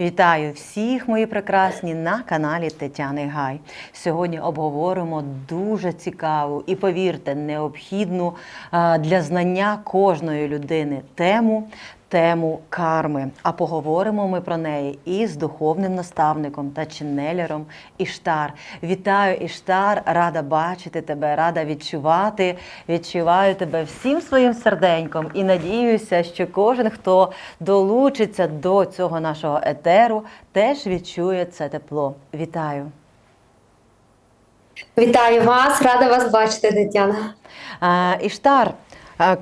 Вітаю всіх, мої прекрасні, на каналі Тетяни Гай. Сьогодні обговоримо дуже цікаву і, повірте, необхідну для знання кожної людини тему. Тему карми. А поговоримо ми про неї із духовним наставником та ченнелером Іштар. Вітаю, Іштар! Рада бачити тебе, рада відчувати. Відчуваю тебе всім своїм серденьком і надіюся, що кожен, хто долучиться до цього нашого етеру, теж відчує це тепло. Вітаю! Вітаю вас, рада вас бачити, Тетяна. Іштар,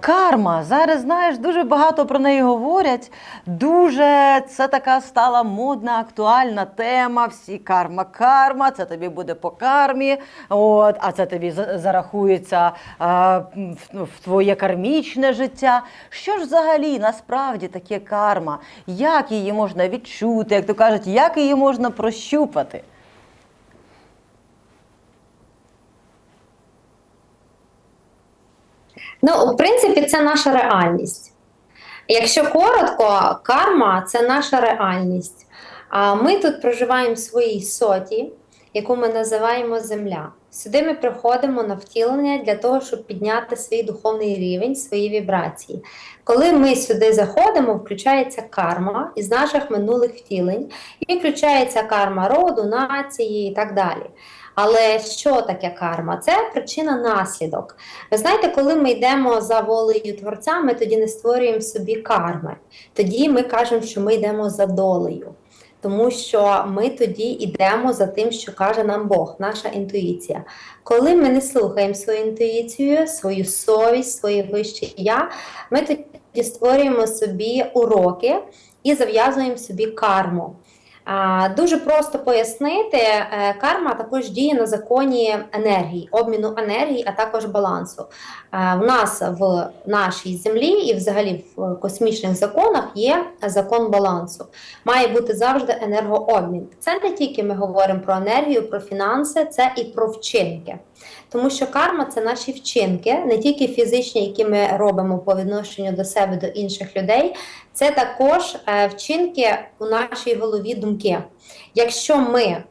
карма. Зараз знаєш, дуже багато про неї говорять. Дуже це така стала модна, актуальна тема. Всі карма, карма, це тобі буде по кармі. От, а це тобі зарахується а, в, в твоє кармічне життя. Що ж взагалі насправді таке карма? Як її можна відчути, як то кажуть, як її можна прощупати? Ну, в принципі, це наша реальність. Якщо коротко, карма це наша реальність. А ми тут проживаємо в своїй соті, яку ми називаємо Земля. Сюди ми приходимо на втілення для того, щоб підняти свій духовний рівень, свої вібрації. Коли ми сюди заходимо, включається карма із наших минулих втілень, і включається карма роду, нації і так далі. Але що таке карма? Це причина наслідок. Ви знаєте, коли ми йдемо за волею Творця, ми тоді не створюємо собі карми. Тоді ми кажемо, що ми йдемо за долею. Тому що ми тоді йдемо за тим, що каже нам Бог, наша інтуїція. Коли ми не слухаємо свою інтуїцію, свою совість, своє вище я, ми тоді створюємо собі уроки і зав'язуємо собі карму. Дуже просто пояснити, е, карма також діє на законі енергії, обміну енергії, а також балансу. Е, В нас в нашій землі і взагалі в космічних законах є закон балансу. Має бути завжди енергообмін. Це не тільки ми говоримо про енергію, про фінанси, це і про вчинки. Тому що карма це наші вчинки, не тільки фізичні, які ми робимо по відношенню до себе, до інших людей, це також е, вчинки у нашій голові думки. Якщо ми е,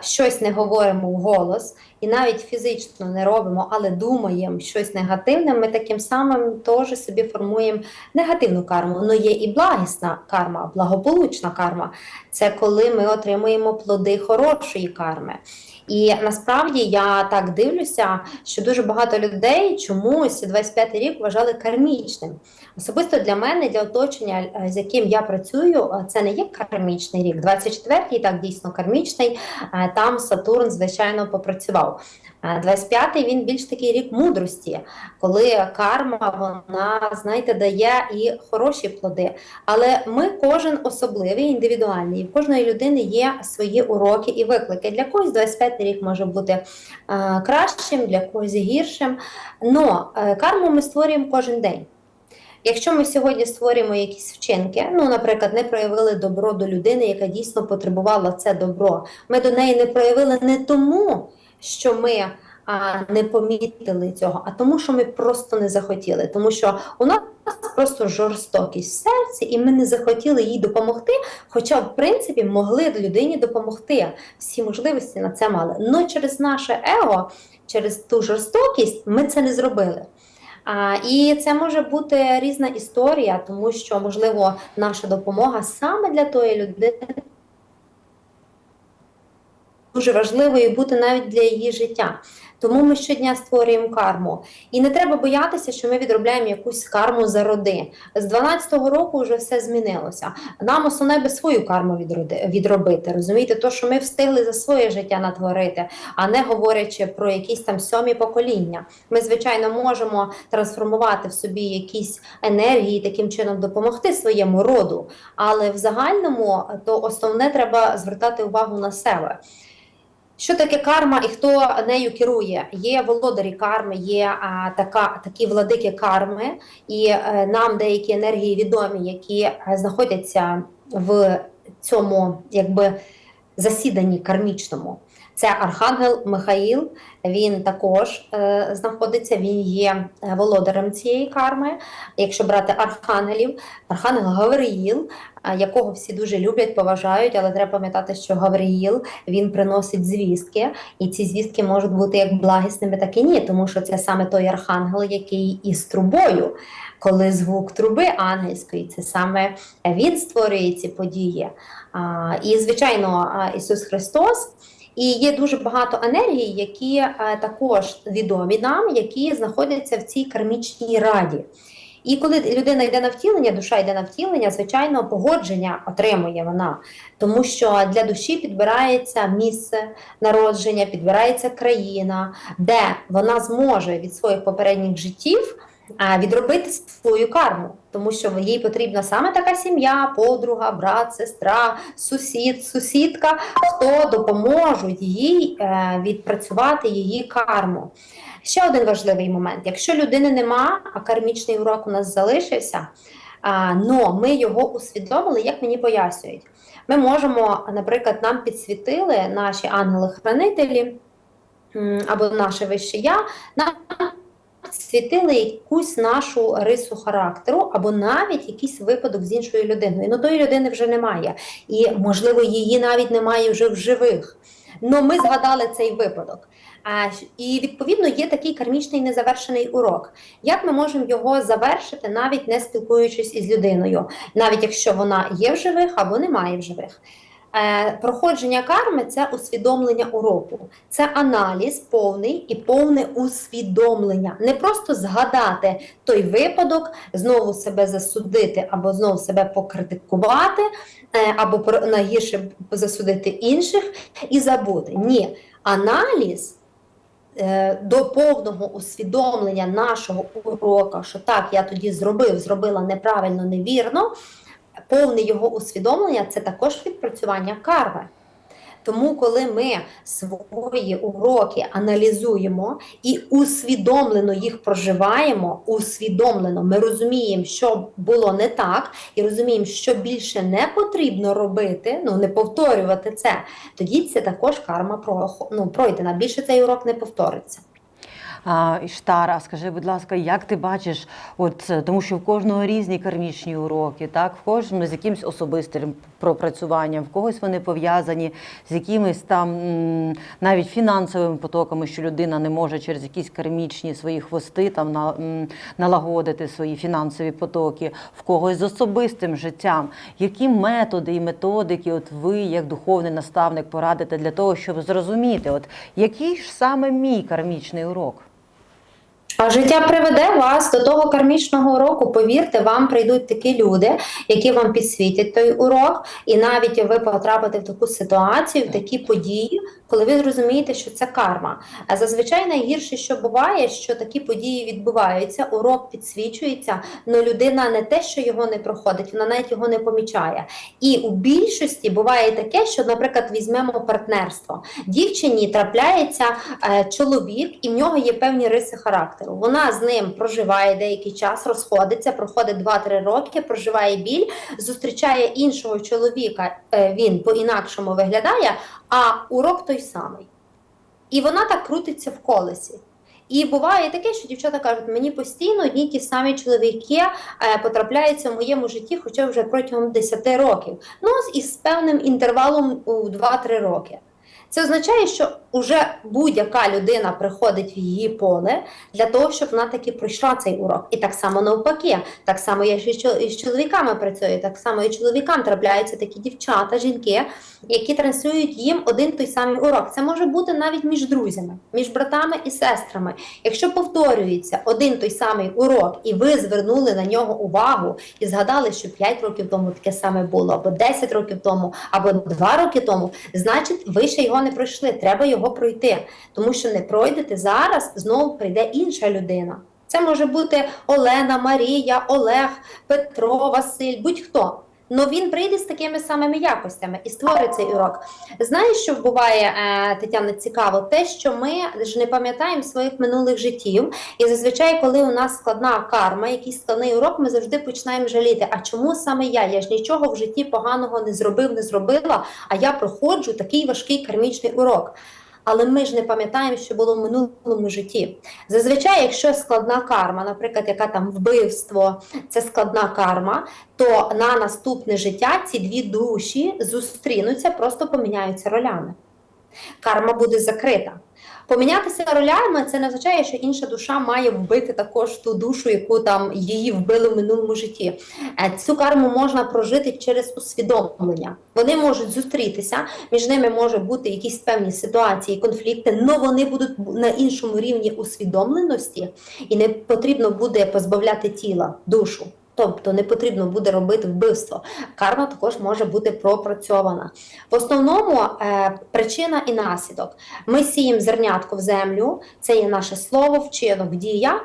щось не говоримо вголос і навіть фізично не робимо, але думаємо щось негативне, ми таким самим теж собі формуємо негативну карму. Ну є і благісна карма, благополучна карма. Це коли ми отримуємо плоди хорошої карми. І насправді я так дивлюся, що дуже багато людей чомусь 25-й рік вважали кармічним. Особисто для мене, для оточення, е, з яким я працюю, е, це не є кармічний рік. 24-й так дійсно кармічний. е, Там Сатурн, звичайно, попрацював. Е, 25-й він більш такий рік мудрості, коли карма вона, знаєте, дає і хороші плоди. Але ми кожен особливий, індивідуальний. І в кожної людини є свої уроки і виклики. Для когось 25-й рік може бути е, кращим, для когось гіршим. Но е, карму ми створюємо кожен день. Якщо ми сьогодні створюємо якісь вчинки, ну, наприклад, не проявили добро до людини, яка дійсно потребувала це добро, ми до неї не проявили не тому, що ми а, не помітили цього, а тому, що ми просто не захотіли. Тому що у нас просто жорстокість в серці, і ми не захотіли їй допомогти. Хоча, в принципі, могли людині допомогти. Всі можливості на це мали. Но через наше его, через ту жорстокість, ми це не зробили. А, і це може бути різна історія, тому що, можливо, наша допомога саме для тої людини дуже важливою бути навіть для її життя. Тому ми щодня створюємо карму. І не треба боятися, що ми відробляємо якусь карму за роди. З 12-го року вже все змінилося. Нам основне би свою карму відробити. Розумієте, то, що ми встигли за своє життя натворити, а не говорячи про якісь там сьомі покоління. Ми, звичайно, можемо трансформувати в собі якісь енергії, таким чином допомогти своєму роду. Але в загальному то основне треба звертати увагу на себе. Що таке карма і хто нею керує? Є володарі карми, є а, така, такі владики карми, і е, нам деякі енергії відомі, які е, знаходяться в цьому якби засіданні кармічному. Це Архангел Михаїл. Він також е, знаходиться, він є е, володарем цієї карми. Якщо брати архангелів, архангел Гавриїл, е, якого всі дуже люблять, поважають, але треба пам'ятати, що Гавриїл він приносить звістки, і ці звістки можуть бути як благісними, так і ні, тому що це саме той архангел, який із трубою. Коли звук труби ангельської, це саме він створює ці події. І, звичайно, Ісус Христос. І є дуже багато енергій, які е, також відомі нам, які знаходяться в цій кармічній раді. І коли людина йде на втілення, душа йде на втілення, звичайно, погодження отримує вона, тому що для душі підбирається місце народження, підбирається країна, де вона зможе від своїх попередніх життів відробити свою карму, тому що їй потрібна саме така сім'я, подруга, брат, сестра, сусід, сусідка, хто допоможуть їй е, відпрацювати її карму. Ще один важливий момент: якщо людини нема, а кармічний урок у нас залишився, а, ми його усвідомили, як мені пояснюють. Ми можемо, наприклад, нам підсвітили наші ангели-хранителі або наше вище я, нам світили якусь нашу рису характеру, або навіть якийсь випадок з іншою людиною. Ну тої людини вже немає, і можливо її навіть немає вже в живих. Ну ми згадали цей випадок. А, і відповідно є такий кармічний незавершений урок. Як ми можемо його завершити, навіть не спілкуючись із людиною, навіть якщо вона є в живих або немає в живих? Е, проходження карми це усвідомлення уроку, це аналіз повний і повне усвідомлення. Не просто згадати той випадок, знову себе засудити або знову себе покритикувати, е, або найгірше засудити інших і забути. Ні, аналіз. е, До повного усвідомлення нашого урока, що так, я тоді зробив, зробила неправильно, невірно, повне його усвідомлення це також відпрацювання карми. Тому, коли ми свої уроки аналізуємо і усвідомлено їх проживаємо, усвідомлено ми розуміємо, що було не так, і розуміємо, що більше не потрібно робити, ну не повторювати це, тоді це також карма ну, пройдена. Більше цей урок не повториться. А, Іштар, а скажи, будь ласка, як ти бачиш, от е, тому що в кожного різні кармічні уроки, так, в кожному з якимось особистим пропрацюванням, в когось вони пов'язані з якимись там навіть фінансовими потоками, що людина не може через якісь кармічні свої хвости там на, налагодити свої фінансові потоки, в когось з особистим життям. Які методи і методики, от ви, як духовний наставник, порадите для того, щоб зрозуміти, от який ж саме мій кармічний урок? Життя приведе вас до того кармічного уроку. Повірте, вам прийдуть такі люди, які вам підсвітять той урок, і навіть ви потрапите в таку ситуацію, в такі події, коли ви зрозумієте, що це карма. А зазвичай найгірше, що буває, що такі події відбуваються, урок підсвічується, але людина не те, що його не проходить, вона навіть його не помічає. І у більшості буває таке, що, наприклад, візьмемо партнерство. Дівчині трапляється е, чоловік, і в нього є певні риси характеру. Вона з ним проживає деякий час, розходиться, проходить 2-3 роки, проживає біль, зустрічає іншого чоловіка. е, він по-інакшому виглядає, а урок той самий. І вона так крутиться в колесі. І буває таке, що дівчата кажуть, мені постійно одні ті самі чоловіки е, потрапляються в моєму житті, хоча вже протягом 10 років. Ну, з- із певним інтервалом у 2-3 роки. Це означає, що вже будь-яка людина приходить в її поле для того, щоб вона таки пройшла цей урок. І так само навпаки, так само я і з чоловіками працюю, так само і чоловікам трапляються такі дівчата, жінки, які транслюють їм один той самий урок. Це може бути навіть між друзями, між братами і сестрами. Якщо повторюється один той самий урок, і ви звернули на нього увагу і згадали, що 5 років тому таке саме було, або 10 років тому, або 2 роки тому, значить, ви ще його не пройшли. Треба його пройти, тому що не пройдете зараз, знову прийде інша людина. Це може бути Олена, Марія, Олег, Петро, Василь, будь-хто. Но він прийде з такими самими якостями і створить цей урок. Знаєш, що буває, е, Тетяна, цікаво, те, що ми ж не пам'ятаємо своїх минулих життів, і зазвичай, коли у нас складна карма, якийсь складний урок, ми завжди починаємо жаліти. А чому саме я? Я ж нічого в житті поганого не зробив, не зробила, а я проходжу такий важкий кармічний урок. Але ми ж не пам'ятаємо, що було в минулому житті. Зазвичай, якщо складна карма, наприклад, яка там вбивство, це складна карма, то на наступне життя ці дві душі зустрінуться, просто поміняються ролями. Карма буде закрита. Помінятися ролями це не означає, що інша душа має вбити також ту душу, яку там її вбили в минулому житті. Е, Цю карму можна прожити через усвідомлення. Вони можуть зустрітися, між ними може бути якісь певні ситуації, конфлікти, але вони будуть на іншому рівні усвідомленості, і не потрібно буде позбавляти тіла, душу. Тобто не потрібно буде робити вбивство. Карма також може бути пропрацьована. В основному е, причина і наслідок. Ми сіємо зернятко в землю, це є наше слово, вчинок, дія.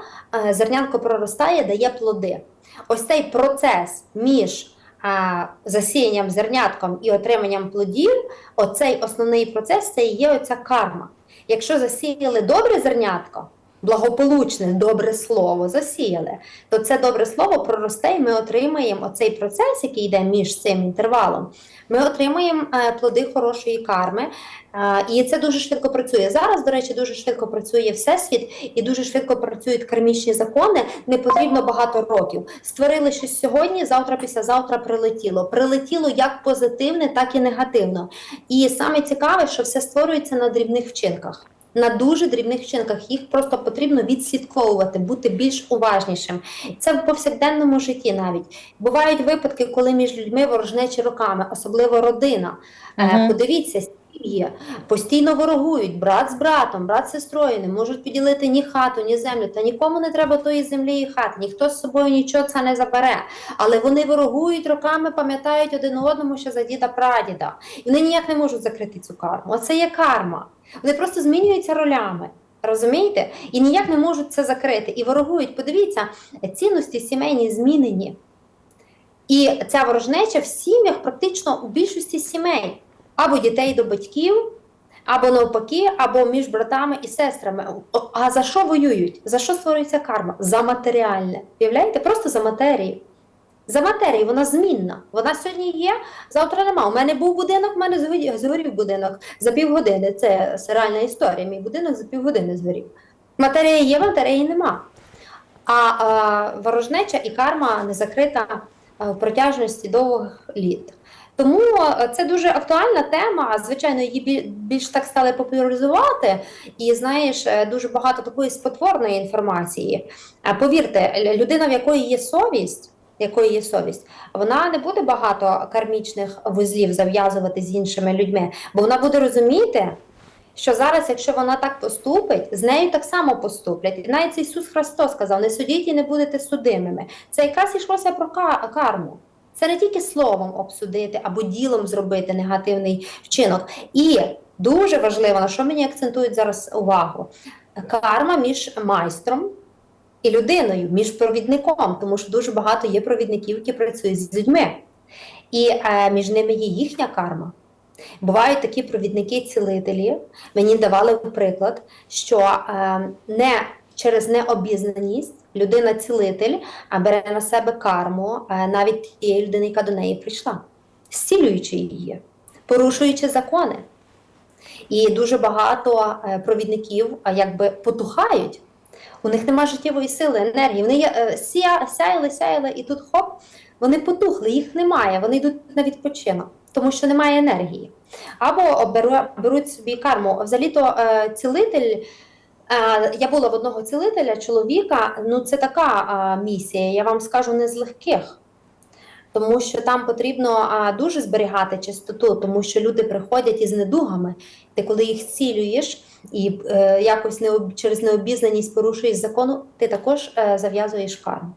Е, зернятко проростає, дає плоди. Ось цей процес між е, засіянням зернятком і отриманням плодів, оцей основний процес це і є оця карма. Якщо засіяли добре зернятко, благополучне, добре слово засіяли, то це добре слово проросте, і ми отримаємо оцей процес, який йде між цим інтервалом. Ми отримаємо е, плоди хорошої карми, е, і це дуже швидко працює. Зараз, до речі, дуже швидко працює всесвіт і дуже швидко працюють кармічні закони. Не потрібно багато років. Створили щось сьогодні, завтра, післязавтра прилетіло. Прилетіло як позитивне, так і негативно. І саме цікаве, що все створюється на дрібних вчинках. На дуже дрібних вчинках їх просто потрібно відслідковувати, бути більш уважнішим. Це в повсякденному житті навіть бувають випадки, коли між людьми ворожнечі роками, особливо родина. Е, Подивіться, сім'ї постійно ворогують брат з братом, брат з сестрою, не можуть поділити ні хату, ні землю. Та нікому не треба тої землі і хати, ніхто з собою нічого це не забере. Але вони ворогують роками, пам'ятають один одному, що за діда прадіда. І вони ніяк не можуть закрити цю карму. Оце є карма. Вони просто змінюються ролями. Розумієте? І ніяк не можуть це закрити. І ворогують. Подивіться, цінності сімейні змінені. І ця ворожнеча в сім'ях практично у більшості сімей або дітей до батьків, або навпаки, або між братами і сестрами. А за що воюють? За що створюється карма? За матеріальне. Уявляєте? Просто за матерію. За матерію, вона змінна. Вона сьогодні є, завтра нема. У мене був будинок, у мене згорів- будинок за півгодини. Це реальна історія. Мій будинок за півгодини згорів. Матерія є, матерії нема. А, а ворожнеча і карма не закрита в протяжності довгих літ. Тому е, це дуже актуальна тема. Звичайно, її більш так стали популяризувати, і знаєш, е, дуже багато такої спотворної інформації. Повірте, людина, в якої є совість, якої є совість, вона не буде багато кармічних вузлів зав'язувати з іншими людьми, бо вона буде розуміти, що зараз, якщо вона так поступить, з нею так само поступлять. І навіть Ісус Христос сказав: не судіть і не будете судимими. Це якраз йшлося про карму. Це не тільки словом обсудити або ділом зробити негативний вчинок. І дуже важливо, на що мені акцентують зараз увагу: карма між майстром і людиною, між провідником, тому що дуже багато є провідників, які працюють з людьми. І е, між ними є їхня карма. Бувають такі провідники-цілителі. Мені давали приклад, що е, не через необізнаність людина-цілитель бере на себе карму е, навіть тієї людини, яка до неї прийшла, зцілюючи її, порушуючи закони. І дуже багато е, провідників якби потухають. У них немає життєвої сили, енергії. Вони е, сія, сяяли, сяяли, і тут хоп, вони потухли, їх немає, вони йдуть на відпочинок, тому що немає енергії. Або беру, беруть собі карму. Взагалі-то е, цілитель. Е, Я була в одного цілителя, чоловіка. Ну, це така місія, я вам скажу, не з легких. Тому що там потрібно а, дуже зберігати чистоту, тому що люди приходять із недугами. Ти коли їх цілюєш і е, якось не, через необізнаність порушуєш закону, ти також е, зав'язуєш карму.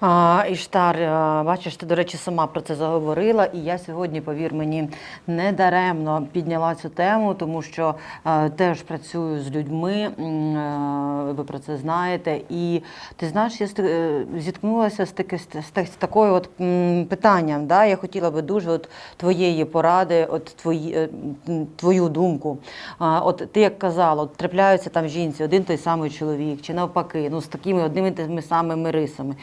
А, Іштар, бачиш, ти, до речі, сама про це заговорила, і я сьогодні, повір мені, не даремно підняла цю тему, тому що е, теж працюю з людьми, е, ви про це знаєте. І ти знаєш, я е, зіткнулася з, таки, з, та- з такою от м, питанням. Да? Я хотіла би дуже от твоєї поради, от твої, е, твою думку. А, от ти як казала, от трапляються там жінці один той самий чоловік, чи навпаки, ну з такими одними тими самими рисами.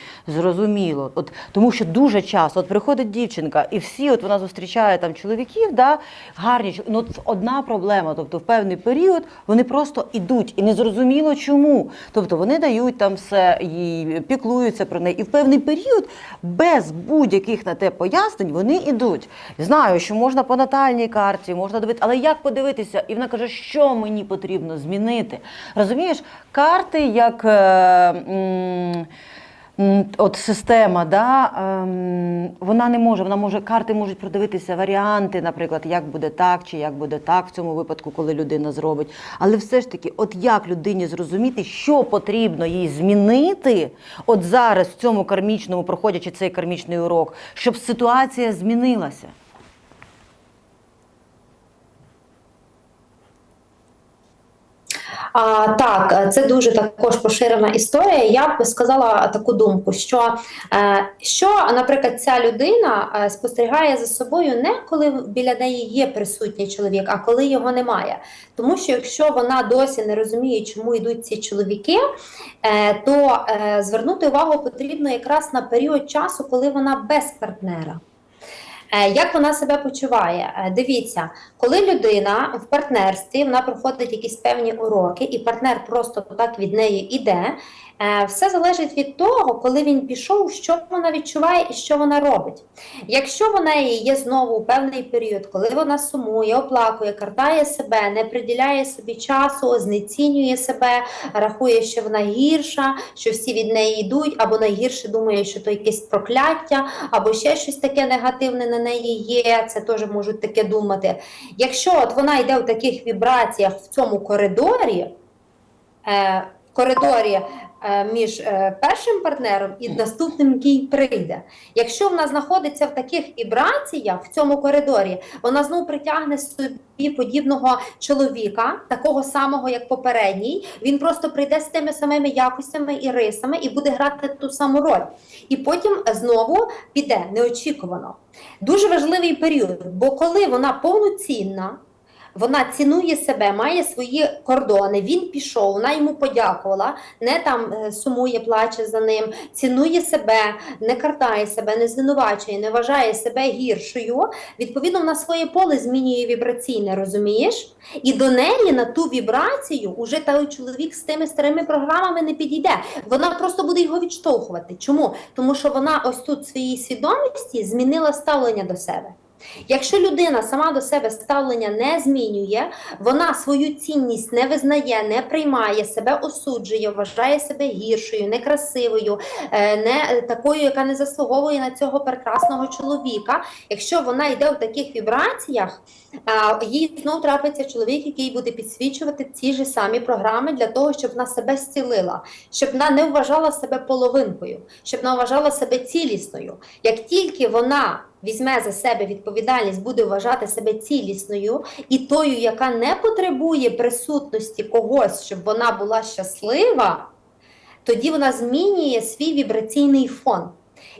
Зрозуміло. От, тому що дуже часто от приходить дівчинка, і всі, от вона зустрічає там чоловіків, да, гарні. Ну, от одна проблема. Тобто в певний період вони просто ідуть, і не зрозуміло чому. Тобто вони дають там все і піклуються про неї. І в певний період без будь-яких на те пояснень вони йдуть. Знаю, що можна по натальній карті, можна дивитися, але як подивитися? І вона каже, що мені потрібно змінити. Розумієш, карти як. Е, м, От система, да, ем, вона не може, вона може, карти можуть продивитися варіанти, наприклад, як буде так чи як буде так в цьому випадку, коли людина зробить. Але все ж таки, от як людині зрозуміти, що потрібно їй змінити, от зараз в цьому кармічному, проходячи цей кармічний урок, щоб ситуація змінилася. А, так, це дуже також поширена історія. Я б сказала таку думку, що, е, що наприклад, ця людина е, спостерігає за собою не коли біля неї є присутній чоловік, а коли його немає. Тому що якщо вона досі не розуміє, чому йдуть ці чоловіки, е, то звернути увагу потрібно якраз на період часу, коли вона без партнера. Е, Як вона себе почуває? Е, Дивіться, коли людина в партнерстві вона проходить якісь певні уроки, і партнер просто так від неї іде. е, Все залежить від того, коли він пішов, що вона відчуває і що вона робить. Якщо в неї є знову певний період, коли вона сумує, оплакує, картає себе, не приділяє собі часу, знецінює себе, рахує, що вона гірша, що всі від неї йдуть, або найгірше думає, що то якесь прокляття, або ще щось таке негативне на неї є. Це теж можуть таке думати. Якщо от вона йде в таких вібраціях в цьому коридорі, е, коридорі е, між е, першим партнером і наступним, який прийде. Якщо вона знаходиться в таких вібраціях в цьому коридорі, вона знову притягне собі подібного чоловіка, такого самого, як попередній. Він просто прийде з тими самими якостями і рисами і буде грати ту саму роль. І потім знову піде неочікувано. Дуже важливий період, бо коли вона повноцінна. Вона цінує себе, має свої кордони. Він пішов, вона йому подякувала, не там е, сумує, плаче за ним, цінує себе, не картає себе, не звинувачує, не вважає себе гіршою. Відповідно, вона своє поле змінює вібраційне, розумієш? І до неї на ту вібрацію уже той чоловік з тими старими програмами не підійде. Вона просто буде його відштовхувати. Чому? Тому що вона ось тут своїй свідомості змінила ставлення до себе. Якщо людина сама до себе ставлення не змінює, вона свою цінність не визнає, не приймає, себе осуджує, вважає себе гіршою, некрасивою, е, не такою, яка не заслуговує на цього прекрасного чоловіка. Якщо вона йде в таких вібраціях, їй знову трапиться чоловік, який буде підсвічувати ці ж самі програми для того, щоб вона себе зцілила, щоб вона не вважала себе половинкою, щоб вона вважала себе цілісною. Як тільки вона візьме за себе відповідальність, буде вважати себе цілісною і тою, яка не потребує присутності когось, щоб вона була щаслива, тоді вона змінює свій вібраційний фон.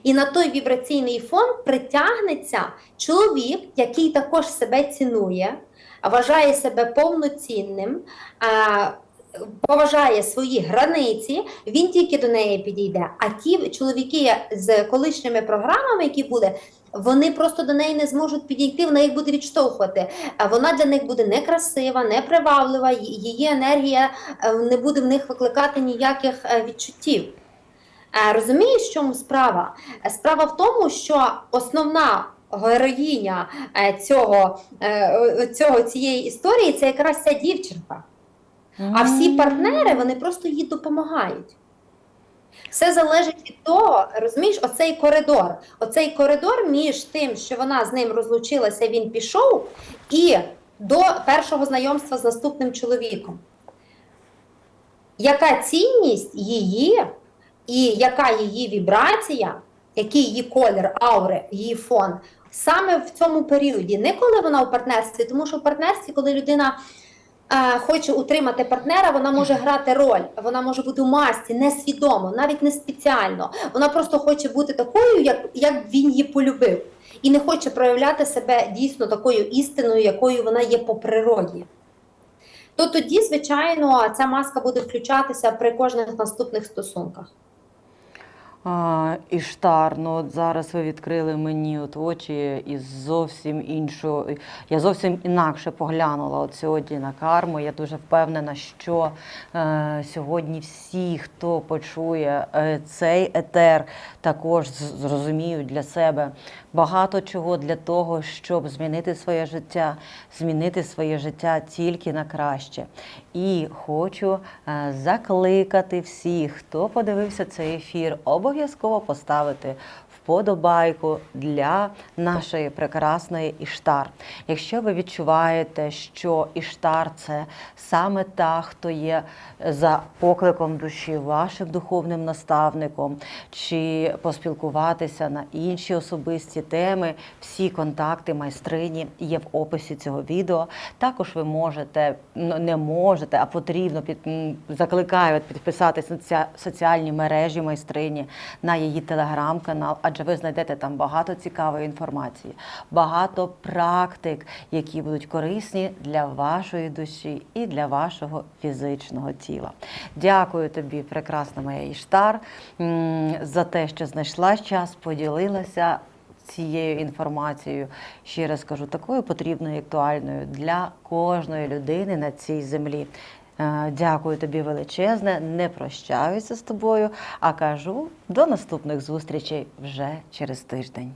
І на той вібраційний фон притягнеться чоловік, який також себе цінує, вважає себе повноцінним, поважає свої границі, він тільки до неї підійде. А ті чоловіки з колишніми програмами, які були, вони просто до неї не зможуть підійти, вона їх буде відштовхувати. Вона для них буде некрасива, неприваблива, її енергія е, не буде в них викликати ніяких е, відчуттів. Розумієш, в чому справа? Справа в тому, що основна героїня е, цього, цього цієї історії це якраз ця дівчинка. А всі партнери вони просто їй допомагають. Все залежить від того, розумієш, оцей коридор. Оцей коридор між тим, що вона з ним розлучилася, він пішов, і до першого знайомства з наступним чоловіком. Яка цінність її, і яка її вібрація, який її колір, аури, її фон, саме в цьому періоді, не коли вона у партнерстві, тому що в партнерстві, коли людина хоче утримати партнера, вона може грати роль, вона може бути у масці несвідомо, навіть не спеціально. Вона просто хоче бути такою, як, як він її полюбив, і не хоче проявляти себе дійсно такою істиною, якою вона є по природі. То тоді, звичайно, ця маска буде включатися при кожних наступних стосунках. А, Іштар, ну от зараз ви відкрили мені от очі і зовсім іншу. Я зовсім інакше поглянула от сьогодні на карму. Я дуже впевнена, що е, сьогодні всі, хто почує е, цей етер, також зрозуміють для себе багато чого для того, щоб змінити своє життя, змінити своє життя тільки на краще. І хочу е, закликати всіх, хто подивився цей ефір, обов'язково поставити вподобайку для нашої прекрасної Іштар. Якщо ви відчуваєте, що Іштар це саме та, хто є за покликом душі вашим духовним наставником, чи поспілкуватися на інші особисті теми, всі контакти майстрині є в описі цього відео. Також ви можете, ну, не можете, а потрібно під закликаю підписатися на соціальні мережі майстрині на її телеграм-канал, адже ви знайдете там багато цікавої інформації, багато практик, які будуть корисні для вашої душі і для вашого фізичного тіла. Дякую тобі, прекрасна моя Іштар, за те, що знайшла час, поділилася цією інформацією, ще раз кажу, такою потрібною і актуальною для кожної людини на цій землі. Е, Дякую тобі величезне, не прощаюся з тобою, а кажу до наступних зустрічей вже через тиждень.